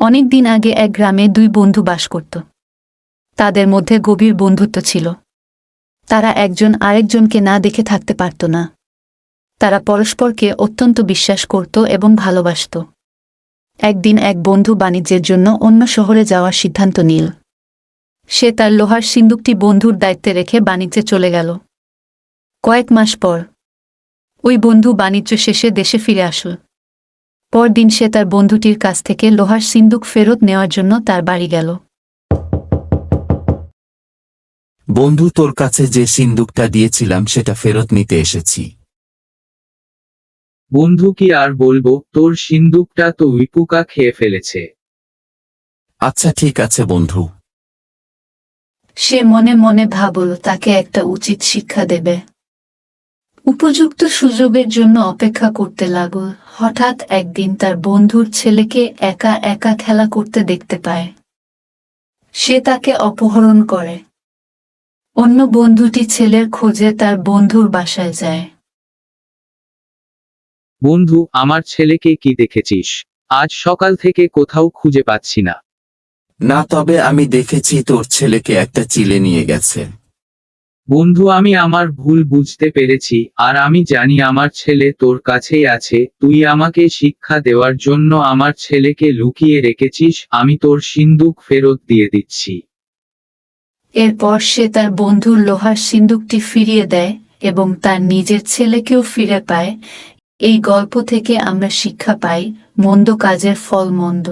অনেক দিন আগে এক গ্রামে দুই বন্ধু বাস করত। তাদের মধ্যে গভীর বন্ধুত্ব ছিল। তারা একজন আরেকজনকে না দেখে থাকতে পারত না। তারা পরস্পরকে অত্যন্ত বিশ্বাস করত এবং ভালোবাসত। একদিন এক বন্ধু বাণিজ্যের জন্য অন্য শহরে যাওয়ার সিদ্ধান্ত নিল। সে তার লোহার সিন্দুকটি বন্ধুর দায়িত্বে রেখে বাণিজ্যে চলে গেল। কয়েক মাস পর, ওই বন্ধু বাণিজ্য শেষে দেশে ফিরে আসল। পরদিন সে তার বন্ধুটির কাছ থেকে লোহার সিন্দুক ফেরত নেওয়ার জন্য তার বাড়ি গেল। বন্ধু তোর কাছে যে সিন্দুকটা দিয়েছিলাম সেটা ফেরত নিতে এসেছি। বন্ধু কি আর বলব তোর সিন্দুকটা তো উইপুকা খেয়ে ফেলেছে। আচ্ছা ঠিক আছে বন্ধু। সে মনে মনে ভাবল তাকে একটা উচিত শিক্ষা দেবে। উপযুক্ত সুযোগের জন্য অপেক্ষা করতে লাগল। হঠাৎ একদিন তার বন্ধুর ছেলেকে একা একা খেলা করতে দেখতে পায়। সে তাকে অপহরণ করে। অন্য বন্ধুটি ছেলের খোঁজে তার বন্ধুর বাসায় যায়। বন্ধু আমার ছেলেকে কি দেখেছিস? আজ সকাল থেকে কোথাও খুঁজে পাচ্ছি না। না তবে আমি দেখেছি তোর ছেলেকে একটা চিলে নিয়ে গেছে। বন্ধু, আমি আমার ভুল বুঝতে পেরেছি, আর আমি জানি আমার ছেলে তোর কাছেই আছে, তুই আমাকে শিক্ষা দেওয়ার জন্য আমার ছেলেকে লুকিয়ে রেখেছিস, আমি তোর সিন্দুক ফেরত দিয়ে দিচ্ছি। এরপর সে তার বন্ধুর লোহার সিন্দুকটি ফিরিয়ে দেয়, এবং তার নিজের ছেলেকেও ফিরে পায়। এই গল্প থেকে আমরা শিক্ষা পাই, মন্দ কাজের ফল মন্দ।